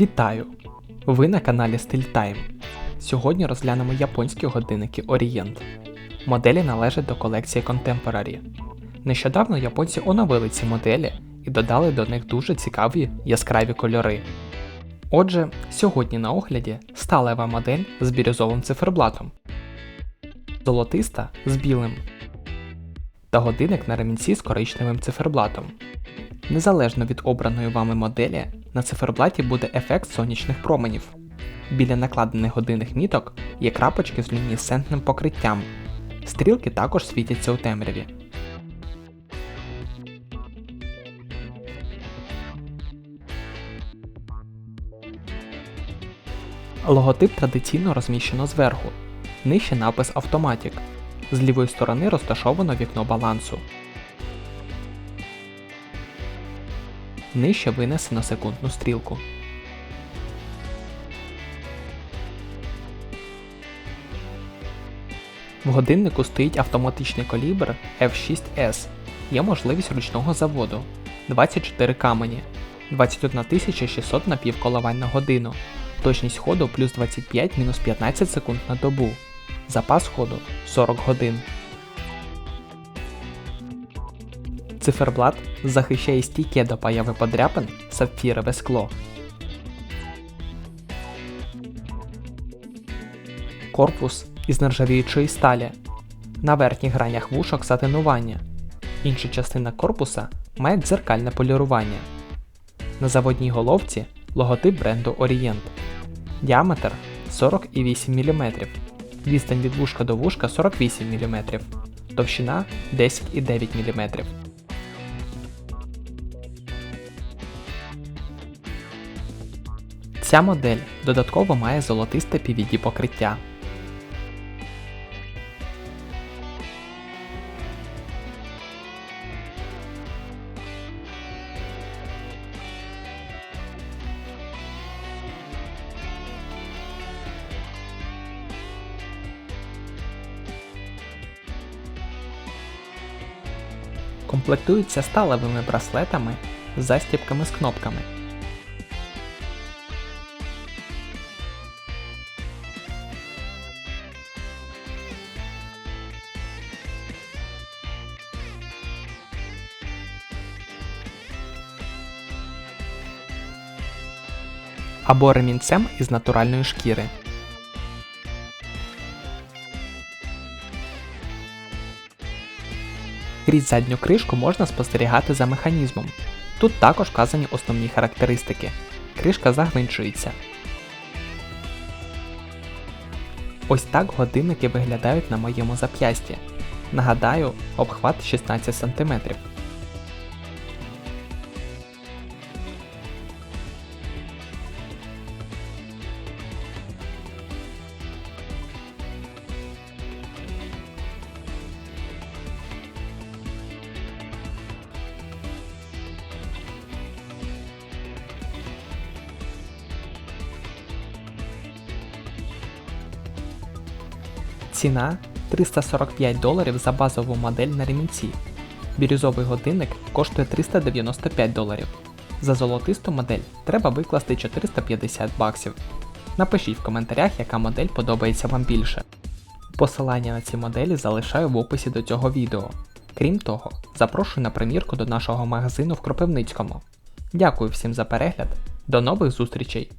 Вітаю! Ви на каналі Time. Сьогодні розглянемо японські годинники Orient. Моделі належать до колекції Contemporary. Нещодавно японці оновили ці моделі і додали до них дуже цікаві яскраві кольори. Отже, сьогодні на огляді сталева модель з бірюзовим циферблатом, золотиста з білим та годинник на ремінці з коричневим циферблатом. Незалежно від обраної вами моделі, на циферблаті буде ефект сонячних променів. Біля накладених годинних міток є крапочки з люмінесцентним покриттям. Стрілки також світяться у темряві. Логотип традиційно розміщено зверху. Нижче напис Automatic. З лівої сторони розташовано вікно балансу. Нижче винесено секундну стрілку. В годиннику стоїть автоматичний калібр F6S. Є можливість ручного заводу 24 камені, 21 600 напівколивань на годину, точність ходу плюс 25-15 секунд на добу, запас ходу 40 годин. Циферблат захищає стійке до появи подряпин сапфірове скло. Корпус із нержавіючої сталі. На верхніх гранях вушок сатинування. Інша частина корпуса має дзеркальне полірування. На заводній головці логотип бренду Orient. Діаметр 40,8 мм. Відстань від вушка до вушка 48 мм. Товщина 10,9 мм. Ця модель додатково має золотисте PVD покриття. Комплектуються сталевими браслетами з застібками з кнопками. Або ремінцем із натуральної шкіри. Крізь задню кришку можна спостерігати за механізмом. Тут також вказані основні характеристики. Кришка загвинчується. Ось так годинники виглядають на моєму зап'ясті. Нагадаю, обхват 16 см. Ціна 345 доларів за базову модель на ремінці. Бірюзовий годинник коштує 395 доларів. За золотисту модель треба викласти 450 баксів. Напишіть в коментарях, яка модель подобається вам більше. Посилання на ці моделі залишаю в описі до цього відео. Крім того, запрошую на примірку до нашого магазину в Кропивницькому. Дякую всім за перегляд, до нових зустрічей!